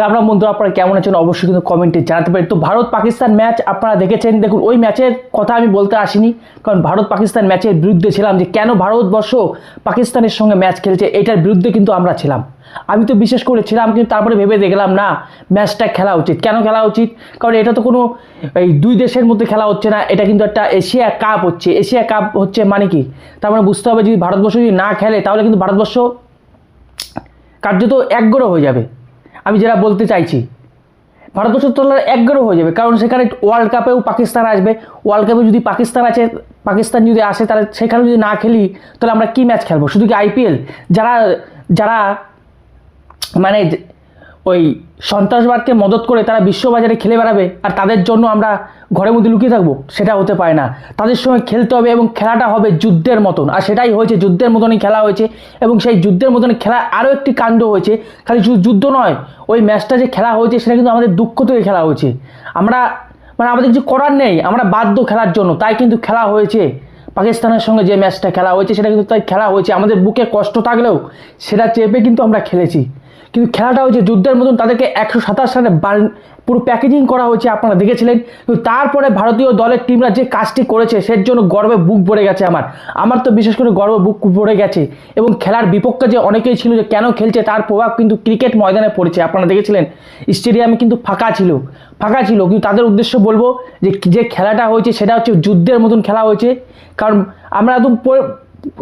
রামরাম বন্ধুরা, আপনারা কেমন আছেন? অবশ্যই কিন্তু কমেন্টে জানাতে পারেন। তো ভারত পাকিস্তান ম্যাচ আপনারা দেখেছেন। দেখুন, ওই ম্যাচের কথা আমি বলতে আসিনি, কারণ ভারত পাকিস্তান ম্যাচের বিরুদ্ধে ছিলাম যে কেন ভারতবর্ষ পাকিস্তানের সঙ্গে ম্যাচ খেলছে, এটার বিরুদ্ধে কিন্তু আমরা ছিলাম। আমি তো বিশেষ করে ছিলাম, কিন্তু তারপরে ভেবে দেখলাম, না, ম্যাচটা খেলা উচিত। কেন খেলা উচিত? কারণ এটা তো কোনো, এই দুই দেশের মধ্যে খেলা হচ্ছে না, এটা কিন্তু একটা এশিয়া কাপ হচ্ছে। এশিয়া কাপ হচ্ছে মানে কি? তার মানে বুঝতে হবে, যদি ভারতবর্ষ যদি না খেলে, তাহলে কিন্তু ভারতবর্ষ কার্যত একগ্রহ হয়ে যাবে। আমি যেটা বলতে চাইছি ভারতবর্ষের তোলার একগ্রহ হয়ে যাবে, কারণ সেখানে ওয়ার্ল্ড কাপেও পাকিস্তান আসবে। ওয়ার্ল্ড কাপে যদি পাকিস্তান আছে, পাকিস্তান যদি আসে, তাহলে সেখানে যদি না খেলি, তাহলে আমরা কী ম্যাচ খেলব? শুধু কি আইপিএল যারা যারা মানে ওই সন্ত্রাসবাদকে মদত করে তারা বিশ্ববাজারে খেলে বেড়াবে আর তাদের জন্য আমরা ঘরের মধ্যে লুকিয়ে থাকব, সেটা হতে পারে না। তাদের সঙ্গে খেলতে হবে এবং খেলাটা হবে যুদ্ধের মতন। আর সেটাই হয়েছে, যুদ্ধের মতনই খেলা হয়েছে এবং সেই যুদ্ধের মতনই খেলা আরও একটি কাণ্ড হয়েছে। খালি শুধু যুদ্ধ নয়, ওই ম্যাচটা যে খেলা হয়েছে সেটা কিন্তু আমাদের দুঃখ থেকে খেলা হয়েছে। আমরা মানে আমাদের কিছু করার নেই, আমরা বাধ্য খেলার জন্য, তাই কিন্তু খেলা হয়েছে। পাকিস্তানের সঙ্গে যে ম্যাচটা খেলা হয়েছে, সেটা কিন্তু তাই খেলা হয়েছে। আমাদের বুকে কষ্ট থাকলেও সেটা চেপে কিন্তু আমরা খেলেছি। কিন্তু খেলাটা হয়েছে যুদ্ধের মতন, তাদেরকে একশো সাতাশ রানে পুরো প্যাকেজিং করা হয়েছে, আপনারা দেখেছিলেন। কিন্তু তারপরে ভারতীয় দলের টিমরা যে কাজটি করেছে, সের জন্য গর্বে বুক ভরে গেছে আমার। আমার তো বিশেষ করে গর্বে বুক ভরে গেছে। এবং খেলার বিপক্ষে যে অনেকেই ছিল যে কেন খেলছে, তার প্রভাব কিন্তু ক্রিকেট ময়দানে পড়েছে। আপনারা দেখেছিলেন স্টেডিয়ামে কিন্তু ফাঁকা ছিল ফাঁকা ছিল। কিন্তু তাদের উদ্দেশ্য বলব যে যে খেলাটা হয়েছে, সেটা হচ্ছে যুদ্ধের মতন খেলা হয়েছে। কারণ আমরা একদম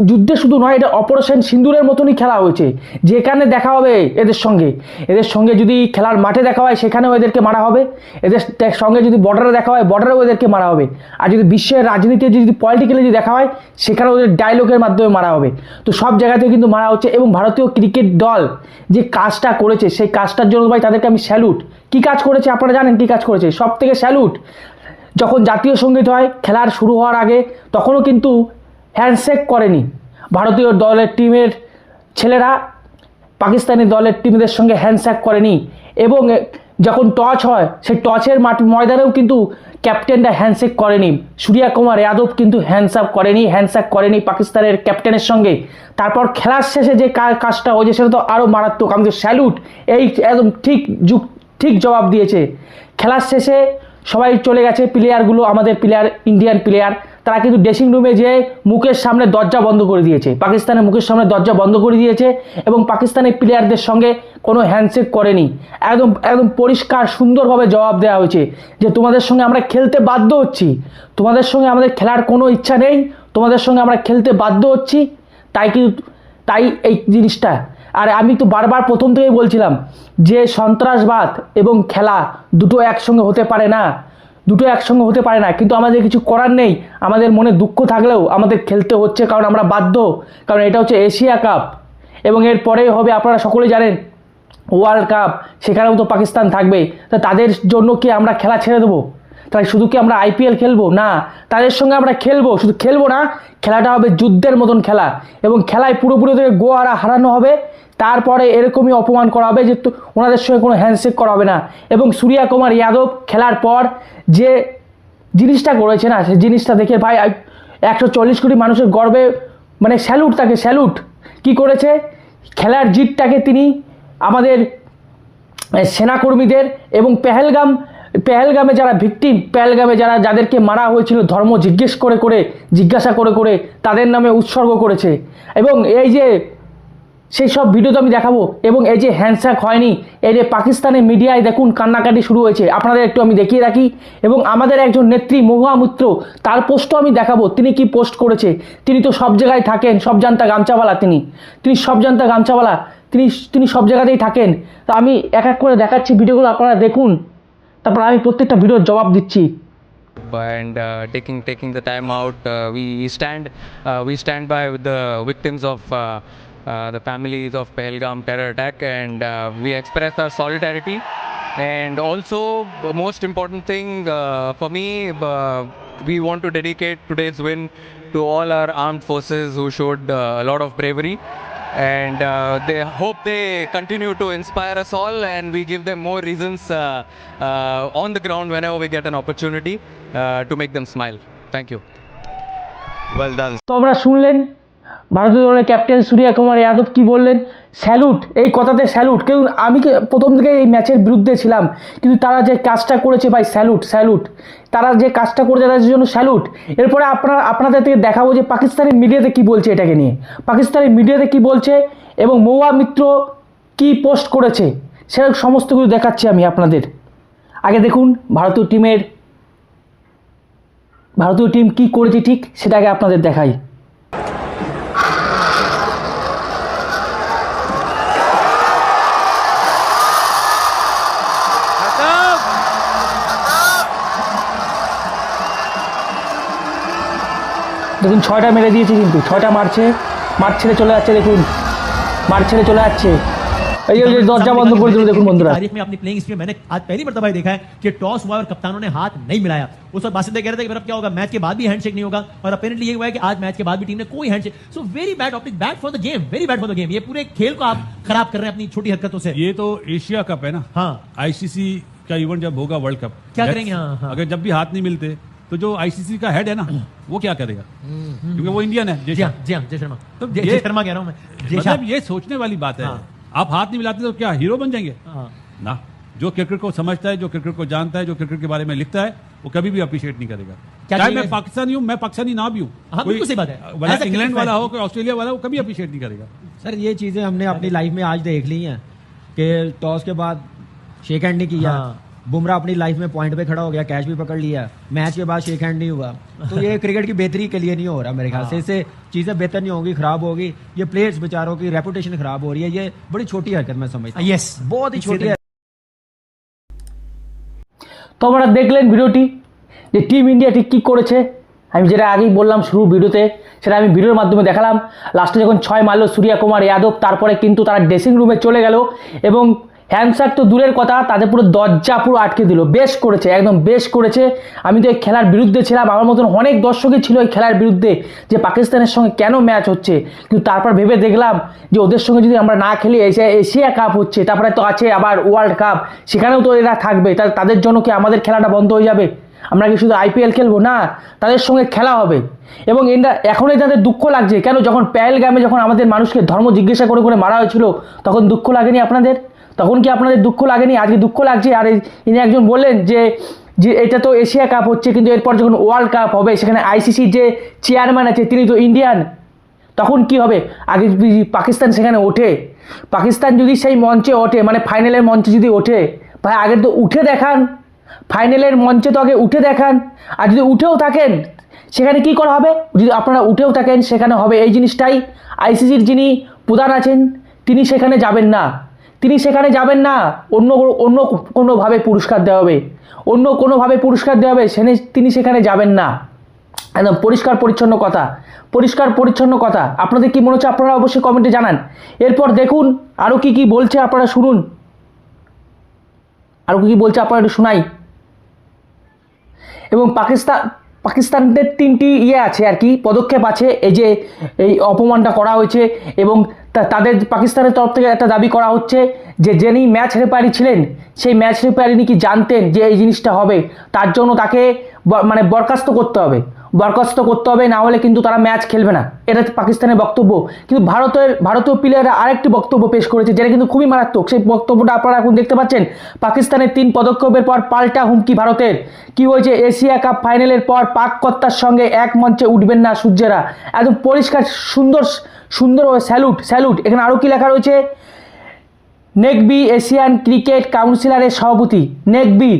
যুদ্ধে শুধু নয়, এটা অপারেশন সিন্দুরের মতনই খেলা হয়েছে। যেখানে দেখা হবে এদের সঙ্গে। এদের সঙ্গে যদি খেলার মাঠে দেখা হয়, সেখানেও এদেরকে মারা হবে। এদের সঙ্গে যদি বর্ডারে দেখা হয় বর্ডারেও এদেরকে মারা হবে। আর যদি বিশ্বের রাজনীতি যদি পলিটিক্যালি যদি দেখা হয়, সেখানেও ওদের ডায়লগের মাধ্যমে মারা হবে। তো সব জায়গাতেও কিন্তু মারা হচ্ছে এবং ভারতীয় ক্রিকেট দল যে কাজটা করেছে, সেই কাজটার জন্য ভাই তাদেরকে আমি স্যালুট কী কাজ করেছে আপনারা জানেন কী কাজ করেছে? সব থেকে স্যালুট যখন জাতীয় সংগীত হয়, খেলার শুরু হওয়ার আগে, তখনও কিন্তু হ্যান্ডশেক করেনি। ভারতীয় দলের টিমের ছেলেরা পাকিস্তানি দলের টিমদের সঙ্গে হ্যান্ডশেক করেনি এবং যখন টচ হয়, সেই টচের মাঠ, ময়দানেও কিন্তু ক্যাপ্টেনরা হ্যান্ডশেক করেনি। সূর্যা কুমার যাদব কিন্তু হ্যান্ডসাপ করেনি, হ্যান্ডশেক করেনি পাকিস্তানের ক্যাপ্টেনের সঙ্গে। তারপর খেলার শেষে যে কাজটা হয়েছে, সেটা তো আরও মারাত্মক। আমি তো স্যালুট, এই একদম ঠিক যুগ, ঠিক জবাব দিয়েছে। খেলার শেষে সবাই চলে গেছে প্লেয়ারগুলো আমাদের প্লেয়ার ইন্ডিয়ান প্লেয়ার তারা কিন্তু ড্রেসিং রুমে যেয়ে মুখের সামনে দরজা বন্ধ করে দিয়েছে। পাকিস্তানের মুখের সামনে দরজা বন্ধ করে দিয়েছে এবং পাকিস্তানের প্লেয়ারদের সঙ্গে কোনো হ্যান্ডশেক করেনি। একদম একদম পরিষ্কার, সুন্দরভাবে জবাব দেওয়া হয়েছে যে তোমাদের সঙ্গে আমরা খেলতে বাধ্য হচ্ছি। তোমাদের সঙ্গে আমাদের খেলার কোনো ইচ্ছা নেই। তোমাদের সঙ্গে আমরা খেলতে বাধ্য হচ্ছি। তাই কিন্তু, তাই এই জিনিসটা। আর আমি তো বারবার প্রথম থেকেই বলছিলাম যে সন্ত্রাসবাদ এবং খেলা দুটো একসঙ্গে হতে পারে না। দুটো একসঙ্গে হতে পারে না। কিন্তু আমাদের কিছু করার নেই। আমাদের মনে দুঃখ থাকলেও আমাদের খেলতে হচ্ছে কারণ আমরা বাধ্য। কারণ এটা হচ্ছে এশিয়া কাপ। এবং এর পরেই হবে, আপনারা সকলেই জানেন, ওয়ার্ল্ড কাপ। সেখানেও তো পাকিস্তান থাকবে। তা তাদের জন্য কি আমরা খেলা ছেড়ে দেবো? তাই শুধু কি আমরা আইপিএল খেলব? না, তাদের সঙ্গে আমরা খেলব। শুধু খেলব না, খেলাটা হবে যুদ্ধের মতন খেলা। এবং খেলায় পুরোপুরি থেকে গোয়ারা হারানো হবে। তারপরে এরকমই অপমান করা হবে যে ওনাদের সঙ্গে কোনো হ্যান্ডশেক করা হবে না। এবং সূর্যা কুমার যাদব খেলার পর যে জিনিসটা করেছে না, সেই জিনিসটা দেখে ভাই একশো চল্লিশ কোটি মানুষের গর্বে মানে স্যালুট তাকে, স্যালুট। কি করেছে? খেলার জিতটাকে তিনি আমাদের সেনাকর্মীদের এবং পেহেলগাম, পেহেলগামে যারা ভিকটিম, পেহেলগামে যারা, যাদেরকে মারা হয়েছিল, ধর্ম জিজ্ঞেস করে করে, জিজ্ঞাসা করে করে, তাদের নামে উৎসর্গ করেছে। এবং এই যে সেই সব ভিডিও তো আমি দেখাবো। এবং এই যে হ্যান্ডশেক হয়নি এই যে পাকিস্তানের মিডিয়ায় দেখুন কান্নাকাটি শুরু হয়েছে। আপনাদের একটু আমি দেখিয়ে রাখি। এবং আমাদের একজন নেত্রী মহুয়া মিত্র তার পোস্টও আমি দেখাবো। তিনি কি পোস্ট করেছে? তিনি তো সব জায়গায় থাকেন সব জানতা গামছাওয়ালা তিনি। তিনি সব জানতা গামছাওয়ালা। তিনি তিনি সব জায়গাতেই থাকেন। তো আমি এক এক করে দেখাচ্ছি ভিডিওগুলো আপনারা দেখুন। তারপর আমি প্রত্যেকটা ভিডিওর জবাব দিচ্ছি। And uh, taking taking the time out. Uh, we stand uh, we stand by the victims of uh, the families of Pahalgam terror attack, and uh, we express our solidarity. And also, the most important thing uh, for me, uh, we want to dedicate today's win to all our armed forces who showed uh, a lot of bravery and uh, they hope they continue to inspire us all and we give them more reasons uh, uh, on the ground whenever we get an opportunity uh, to make them smile thank you Well done. তো আমরা শুনলেন ভারতীয় দলের captain Surya Kumar Yadav কী বললেন? Salute, এই কথাতে salute. কেউ, আমি প্রথম থেকে এই ম্যাচের বিরুদ্ধে ছিলাম, কিন্তু তারা যে কাজটা করেছে ভাই, স্যালুট স্যালুট। তারা যে কাজটা করেছে তাদের জন্য স্যালুট। এরপরে আপনার, আপনাদের থেকে দেখাবো যে পাকিস্তানি মিডিয়াতে কি বলছে এটাকে নিয়ে। পাকিস্তানি মিডিয়াতে কি বলছে এবং মৌয়া মিত্র কি পোস্ট করেছে সেরকম সমস্ত কিছু দেখাচ্ছি আমি আপনাদের। আগে দেখুন, ভারতীয় টিমের, ভারতীয় টিম কি করেছে ঠিক, সেটাকে আপনাদের দেখাই। দেখুন ছয়টা মেরে দিয়েছে কিন্তু ছয়টা মারছে মার ছেড়ে চলে যাচ্ছে দেখুন মার ছেড়ে চলে যাচ্ছে এই যে- এই যে দরজা বন্ধ করে দিল দেখুন বন্ধুরা तारीख में अपनी प्लेइंग हिस्ट्री में मैंने आज पहली मर्तबा ही देखा है कि टॉस हुआ और कप्तानों ने हाथ नहीं मिलाया उस वक्त बासिंदे कह रहे थे कि फिर अब क्या होगा मैच के बाद भी हैंडशेक नहीं होगा और अपेरेंटली ये हुआ है कि आज मैच के बाद भी टीम ने कोई handshake so very bad optic bad for the game very bad for the game ये पूरे खेल को आप खराब कर रहे हैं अपनी छोटी हरकतों से ये तो एशिया कप है ना हाँ आईसीसी का इवेंट जब होगा वर्ल्ड कप क्या Let's- करेंगे? हाँ, हाँ। अगर जब भी हाथ नहीं मिलते तो जो आईसीसी का हेड है ना वो क्या करेगा? क्योंकि वो इंडियन है जय हाँ हाँ जय शर्मा। तो जय शर्मा कह रहा हूँ मैं। मतलब ये सोचने वाली बात है। हाँ। आप हाथ नहीं मिलाते तो क्या हीरो बन जाएँगे? हाँ। ना जो क्रिकेट को समझता है जो क्रिकेट को जानता है जो क्रिकेट के बारे में लिखता है वो कभी भी अप्रिशिएट नहीं करेगा। चाहे मैं पाकिस्तानी हूँ मैं पाकिस्तानी ना भी हूँ। इंग्लैंड वाला हो कोई ऑस्ट्रेलिया वाला हो कभी अप्रिशिएट नहीं करेगा। सर ये चीज़ें हमने अपनी लाइफ में आज देख ली हैं कि टॉस के बाद शेक हैंड नहीं किया। बुमराह अपनी लाइफ में पॉइंट पे खड़ा हो गया कैच भी पकड़ लिया मैच के बाद शेक हैंड नहीं हुआ तो ये क्रिकेट की बेहतरी के लिए नहीं हो रहा मेरे ख्याल से इससे चीजें बेहतर नहीं होंगी खराब होगी ये प्लेयर्स बेचारों की रेपुटेशन खराब हो रही है ये बड़ी छोटी हरकत मैं समझता हूँ यस बहुत ही छोटी हरकत তো আপনারা দেখলেন ভিডিওটি যে টিম ইন্ডিয়া ঠিক কী করেছে আমি যেটা আগেই বললাম শুরু ভিডিওতে সেটা আমি ভিডিওর মাধ্যমে দেখালাম লাস্টে যখন ছয় মারলো সূর্যা কুমার যাদব তারপরে কিন্তু তারা ড্রেসিং রুমে চলে গেল এবং হ্যান্ডসাক তো দূরের কথা তাদের পুরো দরজা পুরো আটকে দিল। বেশ করেছে, একদম বেশ করেছে। আমি তো এই খেলার বিরুদ্ধে ছিলাম, আমার মতন অনেক দর্শকই ছিল এই খেলার বিরুদ্ধে যে পাকিস্তানের সঙ্গে কেন ম্যাচ হচ্ছে। কিন্তু তারপর ভেবে দেখলাম যে ওদের সঙ্গে যদি আমরা না খেলি, এশিয়া এশিয়া কাপ হচ্ছে, তারপরে তো আছে আবার ওয়ার্ল্ড কাপ সেখানেও তো এরা থাকবে। তাদের জন্য কি আমাদের খেলাটা বন্ধ হয়ে যাবে? আমরা কি শুধু আইপিএল খেলব? না, তাদের সঙ্গে খেলা হবে। এবং এরা এখনই তাদের দুঃখ লাগছে। কেন? যখন প্যালগ্রামে যখন আমাদের মানুষকে ধর্ম জিজ্ঞাসা করে করে মারা হয়েছিল, তখন দুঃখ লাগেনি আপনাদের? তখন কি আপনাদের দুঃখ লাগেনি? আজকে দুঃখ লাগছে? আর ইনি একজন বললেন যে যে এটা তো এশিয়া কাপ হচ্ছে, কিন্তু এরপর যখন ওয়ার্ল্ড কাপ হবে, সেখানে আইসিসির যে চেয়ারম্যান আছে, তিনি তো ইন্ডিয়ান। তখন কি হবে? আগে পাকিস্তান সেখানে ওঠে, পাকিস্তান যদি সেই মঞ্চে ওঠে মানে ফাইনালের মঞ্চে যদি ওঠে, ভাই আগে তো উঠে দেখান। ফাইনালের মঞ্চে তো আগে উঠে দেখান। আর যদি উঠেও থাকেন, সেখানে কি করা হবে? যদি আপনারা উঠেও থাকেন, সেখানে হবে এই জিনিসটাই। আইসিসির যিনি প্রধান আছেন, তিনি সেখানে যাবেন না। তিনি সেখানে যাবেন না। অন্য অন্য কোনোভাবে পুরস্কার দেওয়া হবে। অন্য কোনোভাবে পুরস্কার দেওয়া হবে, সেনে তিনি সেখানে যাবেন না। একদম পরিষ্কার পরিচ্ছন্ন কথা। পরিষ্কার পরিচ্ছন্ন কথা। আপনাদের কি মনে হচ্ছে আপনারা অবশ্যই কমেন্টে জানান। এরপর দেখুন আরও কি কি বলছে আপনারা শুনুন। আরও কি কি বলছে আপনারা একটু শোনাই। এবং পাকিস্তান পাকিস্তানদের তিনটি ইয়ে আছে আর কি, পদক্ষেপ আছে। এই যে, এই অপমানটা করা হয়েছে এবং তা- তাদের পাকিস্তানের তরফ থেকে একটা দাবি করা হচ্ছে যে যিনি ম্যাচ রেফারি ছিলেন, সেই ম্যাচ রেফারি নাকি জানতেন যে এই জিনিসটা হবে? তার জন্য তাকে মানে বরখাস্ত করতে হবে। বরখাস্ত করতে হবে, না হলে কিন্তু তারা ম্যাচ খেলবে না। এটা পাকিস্তানের বক্তব্য। কিন্তু ভারতের, ভারতীয় প্লেয়াররা আরেকটি বক্তব্য পেশ করেছে, যেটা কিন্তু খুবই মারাত্মক। সেই বক্তব্যটা আপনারা এখন দেখতে পাচ্ছেন। পাকিস্তানের তিন পদক্ষেপের পর পাল্টা হুমকি ভারতের। কি হয়েছে? এশিয়া কাপ ফাইনালের পর পাক কর্তার সঙ্গে এক মঞ্চে উঠবেন না সূর্যেরা। একদম পরিষ্কার, সুন্দর সুন্দর স্যালুট স্যালুট এখানে আরও কি লেখা রয়েছে? নেকবি এশিয়ান ক্রিকেট কাউন্সিলরের সভাপতি। নেকবি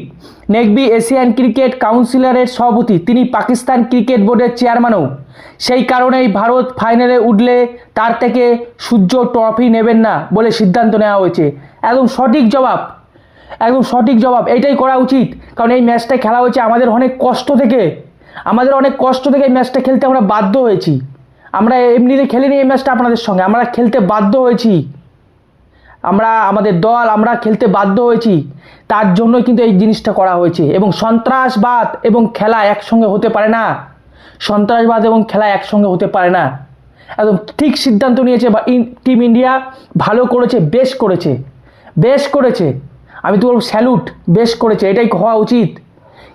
নেকবি এশিয়ান ক্রিকেট কাউন্সিলরের সভাপতি। তিনি পাকিস্তান ক্রিকেট বোর্ডের চেয়ারম্যানও। সেই কারণেই ভারত ফাইনালে উঠলে তার থেকে সূর্য ট্রফি নেবেন না বলে সিদ্ধান্ত নেওয়া হয়েছে। একদম সঠিক জবাব, একদম সঠিক জবাব। এটাই করা উচিত। কারণ এই ম্যাচটা খেলা হয়েছে আমাদের অনেক কষ্ট থেকে। আমাদের অনেক কষ্ট থেকে এই ম্যাচটা খেলতে আমরা বাধ্য হয়েছি। আমরা এমনিতে খেলিনি এই ম্যাচটা আপনাদের সঙ্গে। আমরা খেলতে বাধ্য হয়েছি। আমরা, আমাদের দল, আমরা খেলতে বাধ্য হয়েছি। তার জন্যই কিন্তু এই জিনিসটা করা হয়েছে। এবং সন্ত্রাসবাদ এবং খেলা একসঙ্গে হতে পারে না। সন্ত্রাসবাদ এবং খেলা একসঙ্গে হতে পারে না। একদম ঠিক সিদ্ধান্ত নিয়েছে বা টিম ইন্ডিয়া ভালো করেছে, বেশ করেছে। বেশ করেছে। আমি তো বলব স্যালুট, বেশ করেছে। এটাই হওয়া উচিত।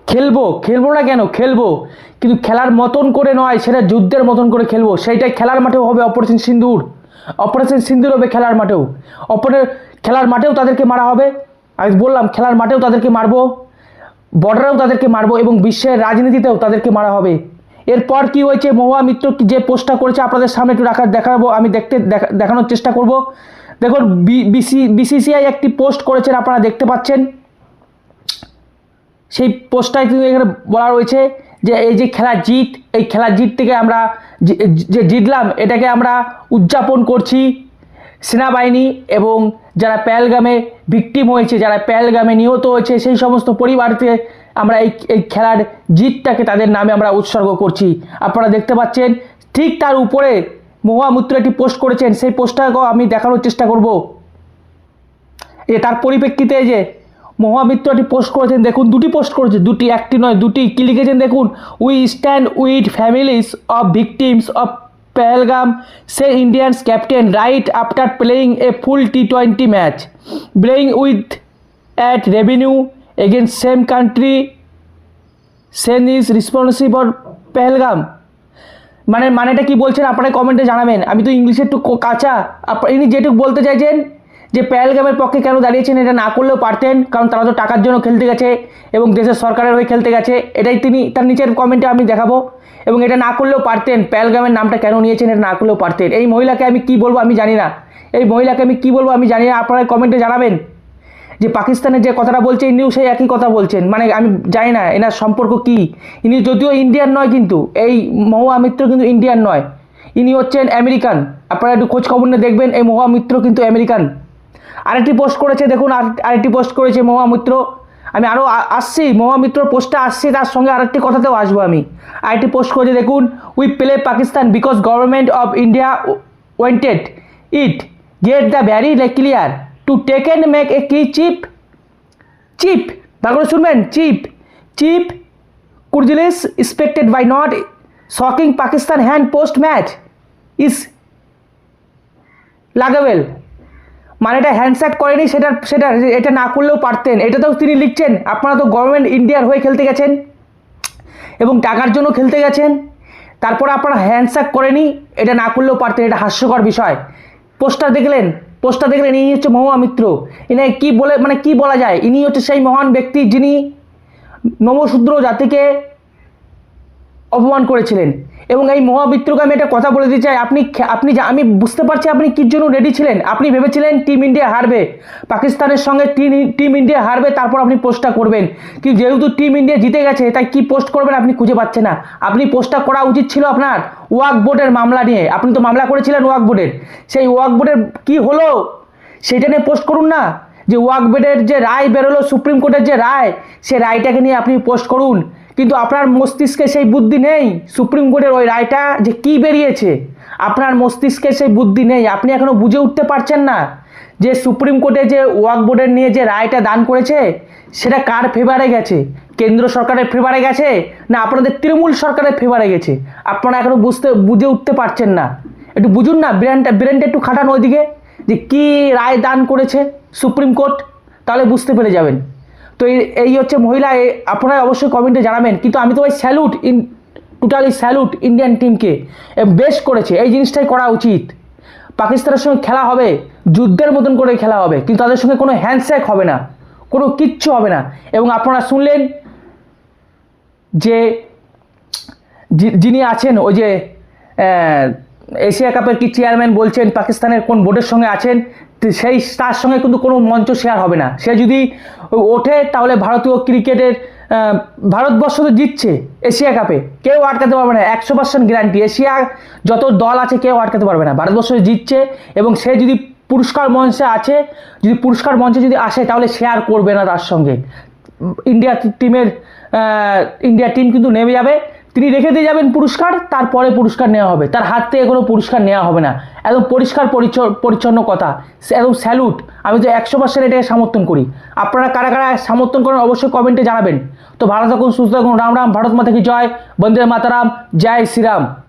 খেলব খেলব না কেন? খেলব। কিন্তু খেলার মতন করে নয়, সেটা যুদ্ধের মতন করে খেলব। সেইটাই খেলার মাঠেও হবে অপারেশন সিন্দুর। অপারেশন সিন্দুর হবে খেলার মাঠেও। অপরের খেলার মাঠেও তাদেরকে মারা হবে। আমি বললাম, খেলার মাঠেও তাদেরকে মারবো, বর্ডারেও তাদেরকে মারবো এবং বিশ্বের রাজনীতিতেও তাদেরকে মারা হবে। এরপর কি হয়েছে? মহুয়া মিত্র যে পোস্টটা করেছে আপনাদের সামনে একটু রাখার দেখাবো। আমি দেখতে দেখা- দেখানোর চেষ্টা করব। দেখুন বিসি বিসিসিআই একটি পোস্ট করেছেন, আপনারা দেখতে পাচ্ছেন। সেই পোস্টটায় কিন্তু এখানে বলা রয়েছে। যে এই যে খেলা জিত, এই খেলা জিত থেকে আমরা যে- যে জিতলাম, এটাকে আমরা উদযাপন করছি সেনাবাহিনী এবং যারা প্যালগামে ভিকটিম হয়েছে, যারা প্যালগামে নিহত হয়েছে, সেই সমস্ত পরিবারকে আমরা এই এই খেলার জিতটাকে তাদের নামে আমরা উৎসর্গ করছি। আপনারা দেখতে পাচ্ছেন, ঠিক তার উপরে মহুয়ামুত্র একটি পোস্ট করেছেন, সেই পোস্টটাকেও আমি দেখানোর চেষ্টা করব। এ তার পরিপ্রেক্ষিতে এই যে মহামিত্রটি পোস্ট করেছেন, দেখুন, দুটি পোস্ট করেছে, দুটি একটি নয়, দুটি কি লিখেছেন দেখুন we stand with families of victims of Pahalgam says Indians captain right after playing a full T twenty match playing with at revenue against same country then is responsible Pahalgam মানে মানেটা কি বলছেন আপনারা কমেন্টে জানাবেন। আমি তো ইংলিশে একটু কাঁচা। ইনি যেটুকু বলতে চাইছেন যে প্যালগামের পক্ষে কেন দাঁড়িয়েছেন এটা না করলেও পারতেন, কারণ তারা তো টাকার জন্য খেলতে গেছে এবং দেশের সরকারের হয়ে খেলতে গেছে, এটাই তিনি, তার নিচের কমেন্টে আমি দেখাবো। এবং এটা না করলেও পারতেন প্যালগামের নামটা কেন নিয়েছেন এটা না করলেও পারতেন। এই মহিলাকে আমি কি বলব আমি জানি না। এই মহিলাকে আমি কি বলব আমি জানি না, আপনারা কমেন্টে জানাবেন। যে পাকিস্তানের যে কথাটা বলছে, ইনিও সেই একই কথা বলছেন। মানে আমি জানি না, এনার সম্পর্ক কি? ইনি যদিও ইন্ডিয়ান নয় কিন্তু, এই মহুয়া মিত্র কিন্তু ইন্ডিয়ান নয়। ইনি হচ্ছেন আমেরিকান আপনারা একটু খোঁজ খবর নিয়ে দেখবেন, এই মহুয়া মিত্র কিন্তু আমেরিকান আরেকটি পোস্ট করেছে, দেখুন, আর আরেকটি পোস্ট করেছে মহুয়া মিত্র আমি আরও আসছি মহুয়া মিত্র পোস্টটা আসছি, তার সঙ্গে আরেকটি কথাতেও আসব আমি। আরেকটি পোস্ট করেছে, দেখুন we play Pakistan because government of India wanted it get the very clear to take and make a কি চিপ চিপ ভালো করে শুনবেন চিপ চিপ কুরজিলিস expected by not shocking Pakistan hand post match is লাগাবেল মানে এটা হ্যান্ডস্যাক করেনি, সেটা সেটা, এটা না করলেও পারতেন। এটা তো তিনি লিখছেন, আপনারা তো গভর্নমেন্ট ইন্ডিয়ার হয়ে খেলতে গেছেন এবং টাকার জন্য খেলতে গেছেন। তারপর আপনারা হ্যান্ডস্যাক করেনি, এটা না করলেও পারতেন। এটা হাস্যকর বিষয়। পোস্টার দেখলেন পোস্টার দেখলেন, ইনি হচ্ছে মহুয়া মিত্র। ইনি কি বলে মানে কি বলা যায়? ইনি হচ্ছে সেই মহান ব্যক্তি যিনি নমশূদ্র জাতিকে অপমান করেছিলেন। এবং এই মহাবিত্রকে আমি একটা কথা বলে দিতে চাই। আপনি আপনি আমি বুঝতে পারছি আপনি কির জন্য রেডি ছিলেন? আপনি ভেবেছিলেন টিম ইন্ডিয়া হারবে। পাকিস্তানের সঙ্গে টিম- টিম ইন্ডিয়া হারবে, তারপর আপনি পোস্টটা করবেন। কিন্তু যেহেতু টিম ইন্ডিয়া জিতে গেছে, তাই কি পোস্ট করবেন আপনি খুঁজে পাচ্ছেন না। আপনি পোস্টটা করা উচিত ছিল আপনার ওয়াক বোর্ডের মামলা নিয়ে। আপনি তো মামলা করেছিলেন ওয়াক বোর্ডের সেই ওয়াক বোর্ডের কি হলো? সেটা নিয়ে পোস্ট করুন না। যে ওয়াক বোর্ডের যে রায় বেরোলো, সুপ্রিম কোর্টের যে রায়, সে রায়টাকে নিয়ে আপনি পোস্ট করুন। কিন্তু আপনার মস্তিষ্কে সেই বুদ্ধি নেই। সুপ্রিম কোর্টের ওই রায়টা যে কি বেরিয়েছে? আপনার মস্তিষ্কে সেই বুদ্ধি নেই। আপনি এখনও বুঝে উঠতে পারছেন না যে সুপ্রিম কোর্টে যে ওয়াক বোর্ডের নিয়ে যে রায়টা দান করেছে, সেটা কার ফেভারে গেছে? কেন্দ্র সরকারের ফেভারে গেছে না আপনাদের তৃণমূল সরকারের ফেভারে গেছে? আপনারা এখনও বুঝতে, বুঝে উঠতে পারছেন না। একটু বুঝুন না, ব্রেনটা ব্রেনটা একটু খাটান ওইদিকে যে কী রায় দান করেছে সুপ্রিম কোর্ট? তাহলে বুঝতে পেরে যাবেন। তো এই হচ্ছে মহিলা আপনারা অবশ্যই কমেন্টে জানাবেন। কিন্তু আমি তো ওই salute in totally salute Indian টিমকে বেশ করেছে। এই জিনিসটাই করা উচিত। পাকিস্তানের সঙ্গে খেলা হবে, যুদ্ধের মতন করে খেলা হবে, কিন্তু তাদের সঙ্গে কোনো হ্যান্ডশেক হবে না। কোনো কিচ্ছু হবে না। এবং আপনারা শুনলেন যে যিনি আছেন, ওই যে এশিয়া কাপের কি চেয়ারম্যান বলছেন, পাকিস্তানের কোন বোর্ডের সঙ্গে আছেন সেই, তার সঙ্গে কিন্তু কোনো মঞ্চ শেয়ার হবে না। সে যদি ওঠে, তাহলে ভারতীয় ক্রিকেটের ভারতবর্ষ তো জিতছে এশিয়া কাপে। কেউ আটকাতে পারবে না। একশো পার্সেন্ট গ্যারান্টি এশিয়া যত দল আছে, কেউ আটকাতে পারবে না। ভারতবর্ষ জিতছে এবং সে যদি পুরস্কার মঞ্চে আছে, যদি পুরস্কার মঞ্চে যদি আসে, তাহলে শেয়ার করবে না তার সঙ্গে। ইন্ডিয়া টিমের ইন্ডিয়া টিম কিন্তু নেমে যাবে। তিনি রেখে দিয়ে যাবেন পুরস্কার, তারপরে পুরস্কার নেওয়া হবে। তার হাত থেকে কোনো পুরস্কার নেওয়া হবে না। একদম পরিষ্কার পরিচ্ছ- পরিচ্ছন্ন কথা। একদম স্যালুট আমি তো একশো পার্সেন্ট এটাকে সমর্থন করি। আপনারা কারা কারা সমর্থন করেন অবশ্যই কমেন্টে জানাবেন। তো ভালো থাকুন, সুস্থ থাকুন। রাম রাম, ভারত মাতা কি জয়। বন্দে মাতারাম, জয় শ্রীরাম।